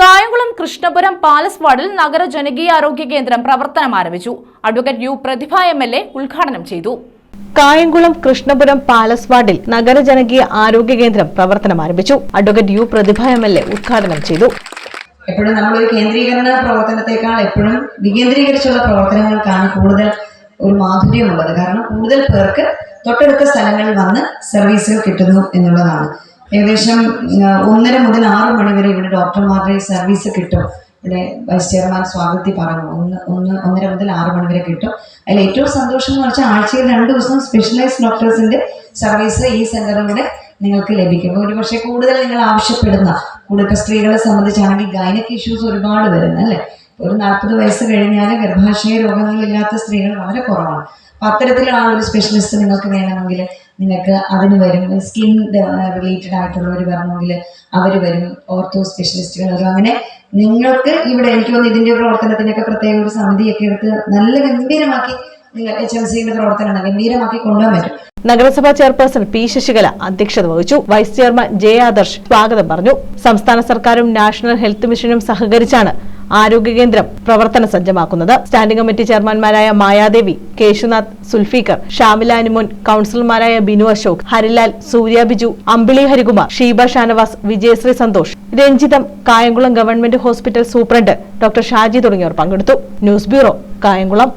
Kayamkulam Krishnapuram palace വാർഡിൽ നഗര ജനകീയാരോഗ്യ കേന്ദ്രം പ്രവർത്തനം ആരംഭിച്ചു. Advocate U Prathibha M L A ഉദ്ഘാടനം ചെയ്തു. കായംകുളം കൃഷ്ണപുരം പാലസ് വാർഡിൽ നഗര ജനകീയ ആരോഗ്യ കേന്ദ്രം പ്രവർത്തനം ആരംഭിച്ചു. Advocate U Prathibha M L A ഉദ്ഘാടനം ചെയ്തു. എപ്പോഴും നമ്മളൊരു കേന്ദ്രീകരണ പ്രവർത്തനത്തെക്കാൾ എപ്പോഴും വികേന്ദ്രീകരിച്ചുള്ള പ്രവർത്തനങ്ങൾക്കാണ് കൂടുതൽ ഒരു മാധുര്യമുള്ളത് കാരണം കൂടുതൽ പേർക്ക് തൊട്ടടുത്ത സ്ഥലങ്ങളിൽ വന്ന് സർവീസുകൾ കിട്ടുന്നു എന്നുള്ളതാണ്. ഏകദേശം ഒന്നര മുതൽ ആറ് മണിവരെ ഇവിടെ ഡോക്ടർമാരുടെ സർവീസ് കിട്ടും. ഇവിടെ വൈസ് ചെയർമാൻ സ്വാഗതി പറഞ്ഞു. ഒന്ന് ഒന്ന് ഒന്നര മുതൽ ആറ് മണിവരെ കിട്ടും. അതിൽ ഏറ്റവും സന്തോഷം എന്ന് വെച്ചാൽ ആഴ്ചയിൽ രണ്ട് ദിവസം സ്പെഷ്യലൈസ്ഡ് ഡോക്ടേഴ്സിന്റെ സർവീസ് ഈ സെന്ററിലൂടെ നിങ്ങൾക്ക് ലഭിക്കും. ഒരു പക്ഷേ കൂടുതൽ നിങ്ങൾ ആവശ്യപ്പെടുന്ന കൂടുതൽ സ്ത്രീകളെ സംബന്ധിച്ചാണെങ്കിൽ ഗൈനക് ഇഷ്യൂസ് ഒരുപാട് വരുന്നു അല്ലേ ഒരു നാൽപ്പത് വയസ്സ് കഴിഞ്ഞാൽ ഗർഭാശയ രോഗങ്ങളില്ലാത്ത സ്ത്രീകൾ വളരെ കുറവാണ്. അപ്പൊ അത്തരത്തിലുള്ള ഒരു സ്പെഷ്യലിസ്റ്റ് നിങ്ങൾക്ക് വേണമെങ്കിൽ നിങ്ങൾക്ക് അതിന് വരും. സ്കിൻ റിലേറ്റഡ് ആയിട്ടുള്ളവർ വരണമെങ്കിൽ അവർ വരും. ഓർത്തോ സ്പെഷ്യലിസ്റ്റുകൾ വരും അങ്ങനെ നിങ്ങൾക്ക് ഇവിടെ എനിക്ക് തോന്നുന്നു ഇതിന്റെ പ്രവർത്തനത്തിനൊക്കെ പ്രത്യേക ഒരു സമിതിയൊക്കെ എടുത്ത് നല്ല ഗംഭീരമാക്കി എച്ച് എം സിയുടെ ഗംഭീരമാക്കി കൊണ്ടുപോകാൻ പറ്റും. നഗരസഭാ ചെയർപേഴ്സൺ പി ശശികല അധ്യക്ഷത വഹിച്ചു. വൈസ് ചെയർമാൻ ജെ ആദർശ് സ്വാഗതം പറഞ്ഞു. സംസ്ഥാന സർക്കാരും നാഷണൽ ഹെൽത്ത് മിഷനും സഹകരിച്ചാണ് ആരോഗ്യ കേന്ദ്രം പ്രവർത്തന സജ്ജമാക്കുന്നത്. സ്റ്റാൻഡിംഗ് കമ്മിറ്റി ചെയർമാൻമാരായ Mayadevi Keshunath Sulfiqar Shamila Anumon കൌൺസിലർമാരായ Binu Ashok Harilal Surya Biju Ambili Harikumar Sheeba Shanavas Vijayasree Santhosh Ranjitham Kayamkulam government hospital superintendent doctor Shaji തുടങ്ങിയവർ പങ്കെടുത്തു. News bureau Kayamkulam.